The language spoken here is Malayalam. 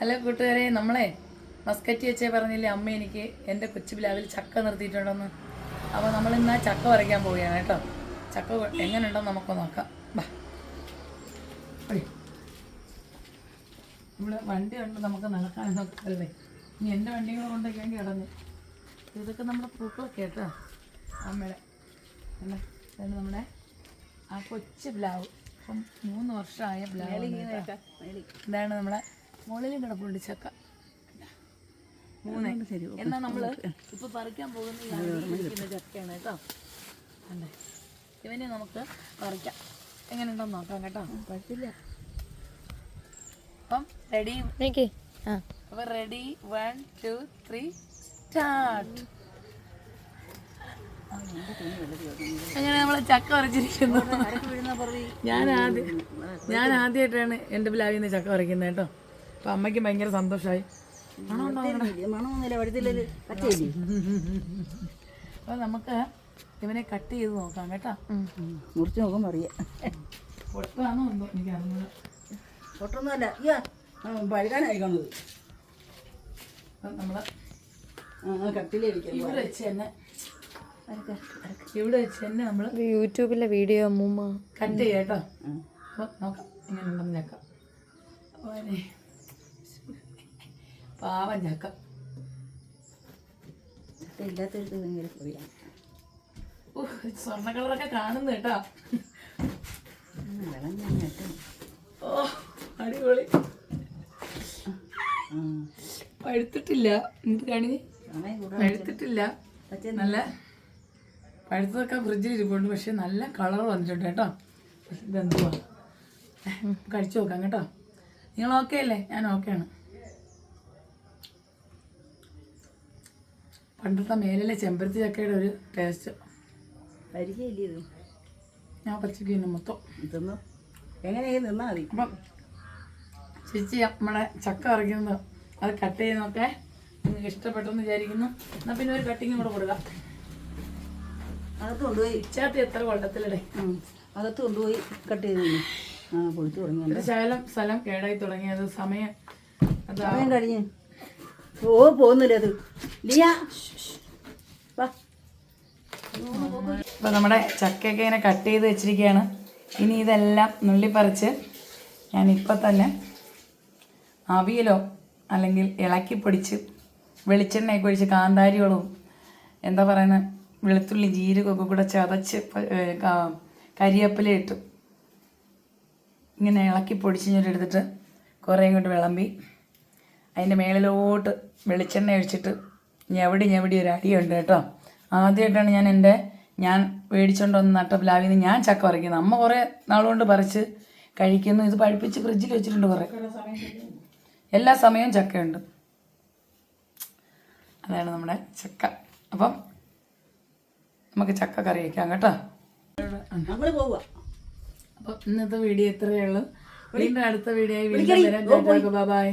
ഹലോ കൂട്ടുകാരെ നമ്മളെ മസ്കറ്റി വെച്ചേ പറഞ്ഞില്ലേ അമ്മ എനിക്ക് എന്റെ കൊച്ചു പ്ലാവിൽ ചക്ക നിർത്തിയിട്ടുണ്ടെന്ന്. അപ്പോൾ നമ്മൾ ഇന്ന് ആ ചക്ക വരയ്ക്കാൻ പോവുകയാണ് കേട്ടോ. ചക്ക എങ്ങനെയുണ്ടെന്ന് നമുക്ക് നോക്കാം. ബാ. ഇവിടെ വണ്ടി ഉണ്ട് നമുക്ക് നടക്കാൻ നോക്കല്ലേ ഇനി എന്റെ വണ്ടിയും കൂടെ കൊണ്ടൊക്കെയാണെങ്കിൽ കിടന്നു ഇതൊക്കെ നമ്മുടെ പൂക്കളൊക്കെ കേട്ടോ അമ്മയുടെ. അല്ലേ? നമ്മുടെ ആ കൊച്ചു ബ്ലാവ്. ഇപ്പം മൂന്ന് വർഷമായ പ്ലാവ് ഇതാണ് നമ്മളെ മുകളിൽ കിടപ്പുണ്ട് ചക്ക. മൂന്ന്. എന്നാ നമ്മൾ ഇപ്പൊ പറിക്കാൻ പോകുന്ന ഈ ചക്കയാണ് കേട്ടോ. അല്ലേ? ഇവനെ നമുക്ക് പറിക്കാം. എങ്ങനെയുണ്ടെന്ന് നോക്കാം കേട്ടോ. പറ്റില്ല അപ്പം റെഡി അപ്പൊ ready one two three start അങ്ങനെ നമ്മൾ ചക്ക പറിച്ചിരിക്കുന്നു? ഞാൻ ആദ്യം ഞാൻ ആദ്യമായിട്ടാണ് എന്റെ പ്ലാവിൽ നിന്ന് ചക്ക പറിക്കുന്നത് കേട്ടോ. അപ്പൊ അമ്മയ്ക്ക് ഭയങ്കര സന്തോഷമായി അപ്പൊ നമുക്ക് ഇവനെ കട്ട് ചെയ്ത് നോക്കാം കേട്ടോ. മുറിച്ച് നോക്കാൻ അറിയാം. പൊട്ടാണോ എന്തോ എനിക്ക് അറിഞ്ഞത് പൊട്ടൊന്നുമല്ല അയ്യോ പഴുകാനായി കാണുന്നത് അപ്പം നമ്മൾ ആ കട്ടിലേ ഇരിക്കാം ഇവിടെ വെച്ച് തന്നെ ഇവിടെ വെച്ച് തന്നെ നമ്മൾ യൂട്യൂബിലെ വീഡിയോ അമ്മൂമ്മ കട്ട് ചെയ്യാം കേട്ടോ. അപ്പൊ നോക്കാം ഇങ്ങനെ ഉണ്ടെന്ന് നോക്കാം ഓനെ. പാവം ചക്ക ഭയങ്കര സ്വർണ കളറൊക്കെ കാണുന്നു കേട്ടോ. വെള്ളം ഞാൻ ഞെട്ടും ഓ അടിപൊളി. പഴുത്തിട്ടില്ല. എന്ത് കാണി? പഴുത്തിട്ടില്ല. നല്ല പഴുത്തതൊക്കെ ഫ്രിഡ്ജിൽ ഇരിപ്പുണ്ട്. പക്ഷെ നല്ല കളർ വന്നിട്ടുണ്ട് കേട്ടോ. ഇതെന്തുവാ? കഴിച്ചു നോക്കാം കേട്ടോ. നിങ്ങൾ ഓക്കെ അല്ലേ? ഞാൻ ഓക്കെയാണ് പണ്ടത്തെ മേലിലെ ചെമ്പരത്തി ചക്കയുടെ ഒരു ടേസ്റ്റ് പരിചയമില്ലേ ഇത് ഞാൻ പച്ചക്ക് മൊത്തം. തിന്നു? എങ്ങനെയായി നിന്നാൽ മതി? അപ്പം ചേച്ചി നമ്മുടെ ചക്ക ഇറക്കുന്നത് അത് കട്ട് ചെയ്യുന്നൊക്കെ നിങ്ങൾക്ക് ഇഷ്ടപ്പെട്ടെന്ന് വിചാരിക്കുന്നു. എന്നാൽ പിന്നെ ഒരു കട്ടിങ് കൂടെ കൊടുക്കാം. അകത്ത് കൊണ്ടുപോയി. ഇച്ചാത്തി എത്ര കൊള്ളത്തിലടേ അകത്ത് കൊണ്ടുപോയി കട്ട് ചെയ്ത് ആ പൊളിച്ചു തുടങ്ങി ഒരു ശകലം സ്ഥലം കേടായി തുടങ്ങിയത് സമയം സമയം കഴിഞ്ഞ്. ഓ പോകുന്നില്ല അത്. ലിയ. വാ. നമ്മുടെ ചക്കയൊക്കെ ഇങ്ങനെ കട്ട് ചെയ്ത് വെച്ചിരിക്കുകയാണ്. ഇനി ഇതെല്ലാം നുള്ളിപ്പറിച്ച് ഞാൻ ഇപ്പം തന്നെ അവിയലോ അല്ലെങ്കിൽ ഇളക്കി പൊടിച്ച് വെളിച്ചെണ്ണയൊക്കെ ഒഴിച്ച് കാന്താരികളും എന്താ പറയുന്നത് വെളുത്തുള്ളി ജീരകമൊക്കെ കൂടെ ചതച്ച് പ- ഏ, കാ- കരിവേപ്പില ഇട്ട് ഇങ്ങനെ ഇളക്കി പൊടിച്ച് എടുത്തിട്ട് കുറേ ഇങ്ങോട്ട് വിളമ്പി അതിന്റെ മേളിലോട്ട് വെളിച്ചെണ്ണ ഒഴിച്ചിട്ട് ഞെവടി ഞെവടി ഒരു അടിയുണ്ട് കേട്ടോ. ആദ്യമായിട്ടാണ് ഞാൻ എന്റെ ഞാൻ മേടിച്ചുകൊണ്ട് വന്ന് നട്ട പ്ലാവിൽ നിന്ന് ഞാൻ ചക്ക പറിക്കുന്നത്. അമ്മ കുറേ നാളുകൊണ്ട് പറിച്ച് കഴിക്കുന്നു. ഇത് പഴുപ്പിച്ച് ഫ്രിഡ്ജിൽ വെച്ചിട്ടുണ്ട് കുറേ. എല്ലാ സമയവും ചക്കയുണ്ട്. അതാണ് നമ്മുടെ ചക്ക. അപ്പം നമുക്ക് ചക്ക കറി വയ്ക്കാം കേട്ടോ. അപ്പൊ ഇന്നത്തെ വീഡിയോ ഇത്രയേ ഉള്ളൂ. വീണ്ടും അടുത്ത വീഡിയോ ആയി വീണ്ടും വരാം. ബൈ.